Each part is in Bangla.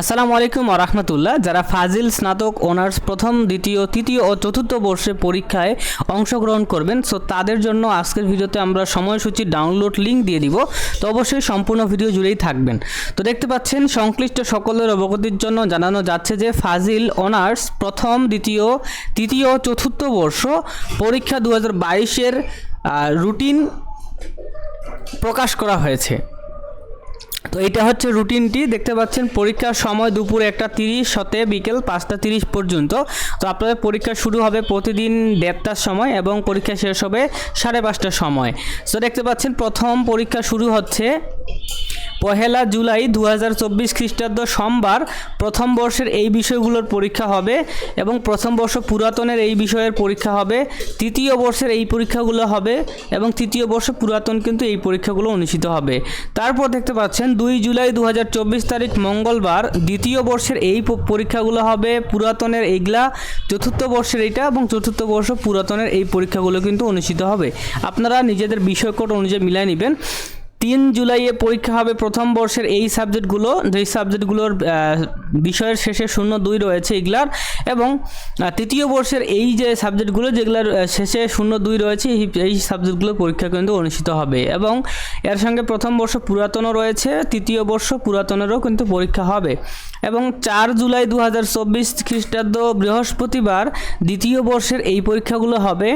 আসসালামু আলাইকুম রহমতুল্লাহ। যারা ফাজিল, স্নাতক, অনার্স প্রথম, দ্বিতীয়, তৃতীয় ও চতুর্থ বর্ষে পরীক্ষায় অংশগ্রহণ করবেন সো তাদের জন্য আজকের ভিডিওতে আমরা সময়সূচি ডাউনলোড লিঙ্ক দিয়ে দিব, তো অবশ্যই সম্পূর্ণ ভিডিও জুড়েই থাকবেন। তো দেখতে পাচ্ছেন, সংশ্লিষ্ট সকলের অবগতির জন্য জানানো যাচ্ছে যে ফাজিল, অনার্স প্রথম, দ্বিতীয়, তৃতীয় চতুর্থ বর্ষ পরীক্ষা দু হাজার বাইশের রুটিন প্রকাশ করা হয়েছে। তো এটা হচ্ছে রুটিনটি, দেখতে পাচ্ছেন পরীক্ষার সময় দুপুর একটা তিরিশ হতে বিকেল পাঁচটা তিরিশ পর্যন্ত। তো আপনাদের পরীক্ষা শুরু হবে প্রতিদিন দেড়টার সময় এবং পরীক্ষা শেষ হবে সাড়ে পাঁচটার সময়। তো দেখতে পাচ্ছেন প্রথম পরীক্ষা শুরু হচ্ছে পহেলা জুলাই দু হাজার চব্বিশ খ্রিস্টাব্দ সোমবার প্রথম বর্ষের এই বিষয়গুলোর পরীক্ষা হবে এবং প্রথম বর্ষ পুরাতনের এই বিষয়ের পরীক্ষা হবে, তৃতীয় বর্ষের এই পরীক্ষাগুলো হবে এবং তৃতীয় বর্ষ পুরাতন কিন্তু এই পরীক্ষাগুলো অনুষ্ঠিত হবে। তারপর দেখতে পাচ্ছেন, দুই জুলাই দু হাজার চব্বিশ তারিখ মঙ্গলবার দ্বিতীয় বর্ষের এই পরীক্ষাগুলো হবে, পুরাতনের এইগুলা চতুর্থ বর্ষের এইটা এবং চতুর্থ বর্ষ পুরাতনের এই পরীক্ষাগুলো কিন্তু অনুষ্ঠিত হবে। আপনারা নিজেদের বিষয় কোড অনুযায়ী মিলাই নেবেন। তিন জুলাইয়ে পরীক্ষা হবে প্রথম বর্ষের এই সাবজেক্টগুলো যেই সাবজেক্টগুলোর বিষয়ের শেষে শূন্য দুই রয়েছে এগুলার এবং তৃতীয় বর্ষের এই যে সাবজেক্টগুলো যেগুলোর শেষে শূন্য দুই রয়েছে, এই সাবজেক্টগুলোর পরীক্ষা কিন্তু অনুষ্ঠিত হবে এবং এর সঙ্গে প্রথম বর্ষ পুরাতনও রয়েছে, তৃতীয় বর্ষ পুরাতনেরও কিন্তু পরীক্ষা হবে এবং চার জুলাই দু হাজার চব্বিশ খ্রিস্টাব্দ বৃহস্পতিবার দ্বিতীয় বর্ষের এই পরীক্ষাগুলো হবে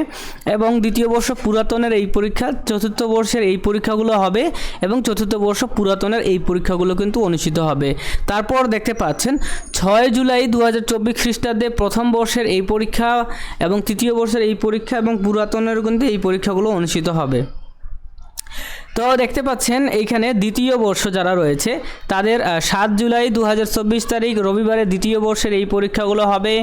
এবং দ্বিতীয় বর্ষ পুরাতনের এই পরীক্ষা, চতুর্থ বর্ষের এই পরীক্ষাগুলো হবে এবং চতুর্থ বর্ষ পুরাতনের এই পরীক্ষাগুলো কিন্তু অনুষ্ঠিত হবে। তারপর দেখতে পাচ্ছেন ছয় জুলাই দু হাজার চব্বিশ খ্রিস্টাব্দে প্রথম বর্ষের এই পরীক্ষা এবং তৃতীয় বর্ষের এই পরীক্ষা এবং পুরাতনের কিন্তু এই পরীক্ষাগুলো অনুষ্ঠিত হবে। তো দেখতে পাচ্ছেন, এইখানে দ্বিতীয় বর্ষ যারা রয়েছে, তাদের সাত জুলাই দু হাজার চব্বিশ তারিখ রবিবারে দ্বিতীয় বর্ষের এই পরীক্ষাগুলো হবে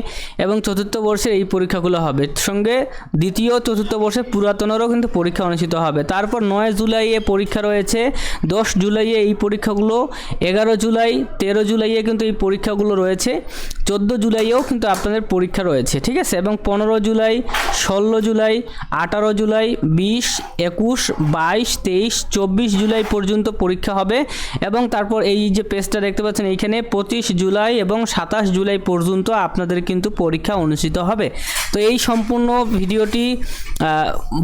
এবং চতুর্থ বর্ষের এই পরীক্ষাগুলো হবে। সঙ্গে দ্বিতীয়, চতুর্থ বর্ষের পুরাতনেরও কিন্তু পরীক্ষা অনুষ্ঠিত হবে। তারপর নয় জুলাইয়ে পরীক্ষা রয়েছে, দশ জুলাইয়ে এই পরীক্ষাগুলো, এগারো জুলাই, তেরো জুলাইয়ে কিন্তু এই পরীক্ষাগুলো রয়েছে, চোদ্দ জুলাইয়েও কিন্তু আপনাদের পরীক্ষা রয়েছে, ঠিক আছে? এবং পনেরো জুলাই, ষোলো জুলাই, আঠারো জুলাই, বিশ, একুশ, বাইশ, তেইশ চব্বিশ জুলাই পর্যন্ত পরীক্ষা হবে এবং তারপর এই যে পেজটা দেখতে পাচ্ছেন, এইখানে পঁচিশ জুলাই এবং সাতাশ জুলাই পর্যন্ত আপনাদের কিন্তু পরীক্ষা অনুষ্ঠিত হবে। তো এই সম্পূর্ণ ভিডিওটি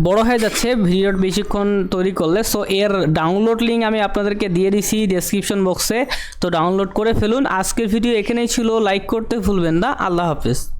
বড় হয়ে যাচ্ছে, ভিডিওর বেশিক্ষণ তৈরি করলে। সো এর ডাউনলোড লিঙ্ক আমি আপনাদেরকে দিয়ে দিছি ডেসক্রিপশন বক্সে তো ডাউনলোড করে ফেলুন। আজকের ভিডিও এখানেই ছিল। লাইক করতে ভুলবেন না। আল্লাহ হাফেজ।